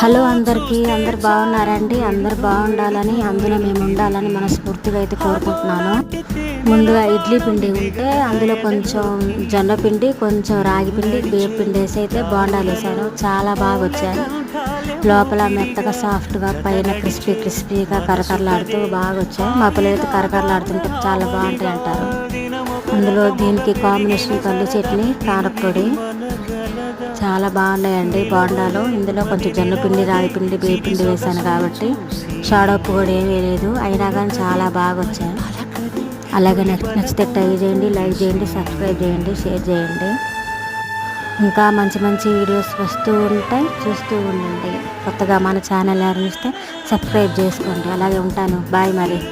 Hello అందరికీ అందరు బాగున్నారండి? అందరు బాగుండాలని అందులో మేము ఉండాలని మనస్ఫూర్తిగా అయితే కోరుకుంటున్నాను. ముందుగా ఇడ్లీ పిండి ఉంటే అందులో కొంచెం జొన్న పిండి కొంచెం రాగి పిండి బియ్యం పిండి వేసి అయితే బోండాలు వేసాను. చాలా బాగా వచ్చాయి. లోపల మెత్తగా సాఫ్ట్గా పైన క్రిస్పీ క్రిస్పీగా కరకరలాడుతూ బాగా వచ్చాయి. మా పిల్లలు అయితే కరకరలాడుతుంటే చాలా బాగుంటాయి అంటారు. అందులో దీనికి కాంబినేషన్ కళ్ళు చట్నీ కారపొడి చాలా బాగున్నాయండి బోండాలు. ఇందులో కొంచెం జొన్న పిండి రాగి పిండి బియ్య పిండి వేసాను కాబట్టి షాడోప్పు కూడా ఏమీ లేదు. అయినా కానీ చాలా బాగా వచ్చాయి అలాగే నచ్చి- నచ్చితే ట్రై చేయండి లైక్ చేయండి సబ్స్క్రైబ్ చేయండి షేర్ చేయండి. ఇంకా మంచి మంచి వీడియోస్ వస్తూ ఉంటాయి చూస్తూ ఉండండి. కొత్తగా మన ఛానల్ ఆరంభిస్తే సబ్స్క్రైబ్ చేసుకోండి. అలాగే ఉంటాను. బాయ్ మరి.